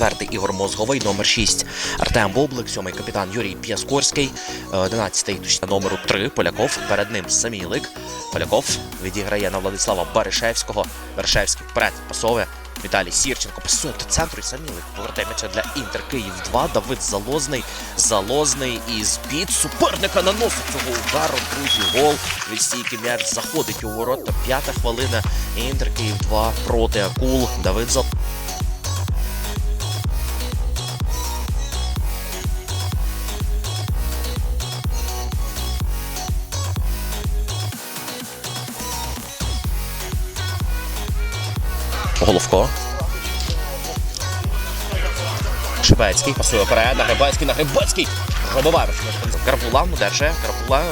четвертий Ігор Мозговий, номер 6 Артем Боблик, сьомий капітан Юрій П'яскорський, одинадцятий точно номеру 3 Поляков. Перед ним Самілик. Поляков відіграє на Владислава Баришевського. Баришевський вперед пасове. Віталій Сірченко пасує до центру і Самілик повертає м'яча для Інтер Київ 2. Давид Залозний. Залозний із під суперника наносить цього удару. Друзі, гол. Від стійки м'яч заходить у ворота. П'ята хвилина. Інтер Київ 2 проти Акул. Давид Зал. Головко. Шибецький пасує вперед, на Грибецький, на Грибецький. Пробиває. Карпула, ну держи. Карпула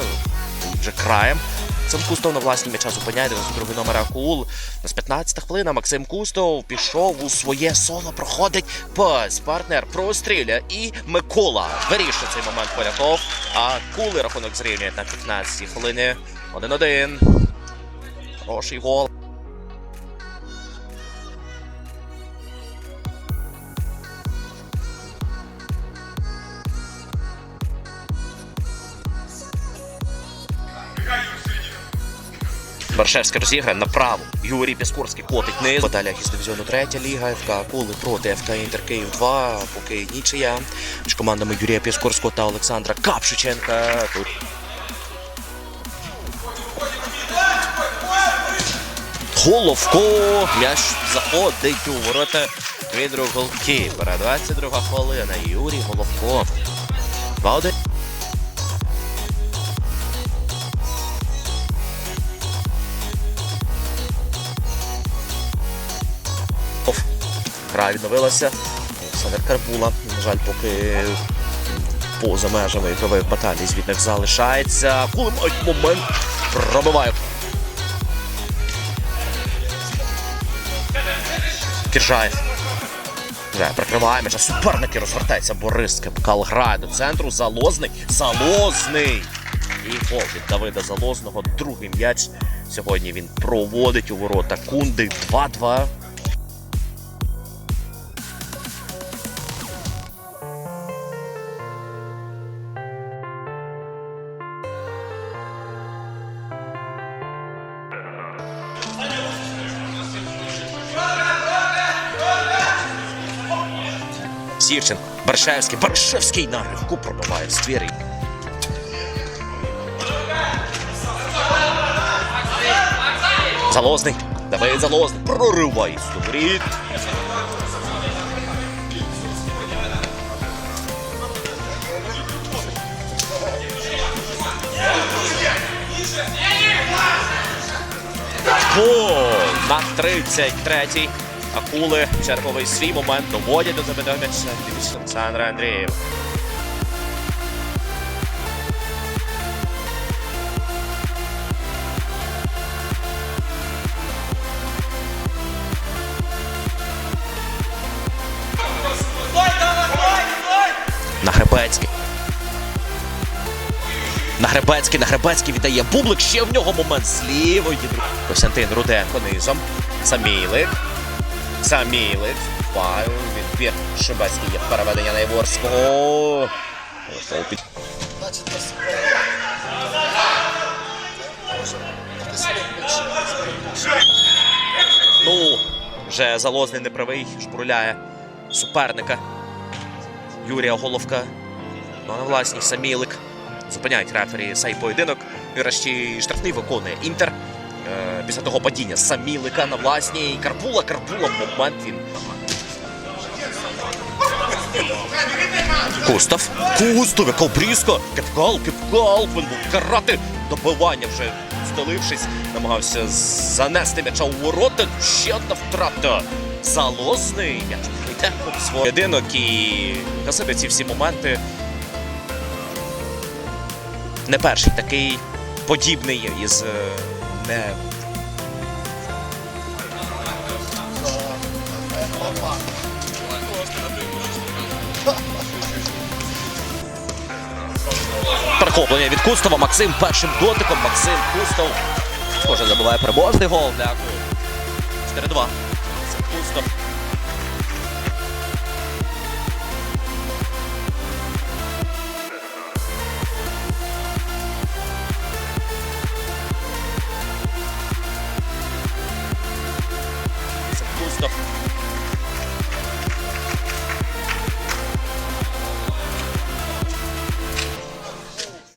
вже краєм. Максим Кустов на власні м'яча зупиняє 92 номер Акул. На 15 хвилина Максим Кустов пішов у своє соло, проходить пас. Партнер простріляє і Микола вирішує цей момент Поляков. А Кули рахунок зрівнює на 15 хвилини. 1-1. Хороший гол. Баршевський розіграє направо. Юрій Піскорський котить низ. Баталія із дивізіону 3 ліга. ФК Акули проти ФК Інтер Київ 2. Поки нічия. Між командами Юрія Піскорського та Олександра Капшиченка. Тут Головко. М'яч заходить у ворота від голкіпера. 22 хвилина. Юрій Головко. 2-1. Гра відновилася. Олександр Карбула, на жаль, поки поза межами ігрових баталій звітних залишається. Кулем ой, момент пробиває. Кіржаєв. Вже прикриває м'яча. Суперники розвертається Борис Кепкал грає до центру. Залозний. Залозний. І гол від Давида Залозного. Другий м'яч. Сьогодні він проводить у ворота Кунди 2-2. Сірченко, Баршевський, Баршевський на гривку пробиває в ствір. Залозний. Давид Залозний. Прориває сторіт. Гол на 33-й. Акули черговий свій момент доводять до забитого м'яча від Олександра Андрієва. На Гребецький. На Гребецький, на Гребецький віддає Бублик. Ще в нього момент з лівої. Костянтин Руденко низом. Самілик. Самілик. Файл. Відбір. Шибецький є переведення на Єворського. Гол Ну, вже Залозний неправий, шпруляє суперника. Юрія Головка. Ну, на власній Самілик. Зупиняють рефері цей поєдинок. І врешті штрафний виконує Інтер. Е, після того падіння Самілика на власній. Карпула, Карпула, момент він. Кустав. Яка обрізка. Кепкал, кепкал. Він був карати. Добивання вже столившись. Намагався занести м'яча у ворота. Ще одна втрата. Залозний. М'яч йде в свій поєдинок і гасити ці всі моменти. Не перший такий подібний із е, не. Перехоплення від Кустова. Максим першим дотиком. Максим Кустов. Схоже, забиває переможний гол Дякую. 4-2. Максим Кустов.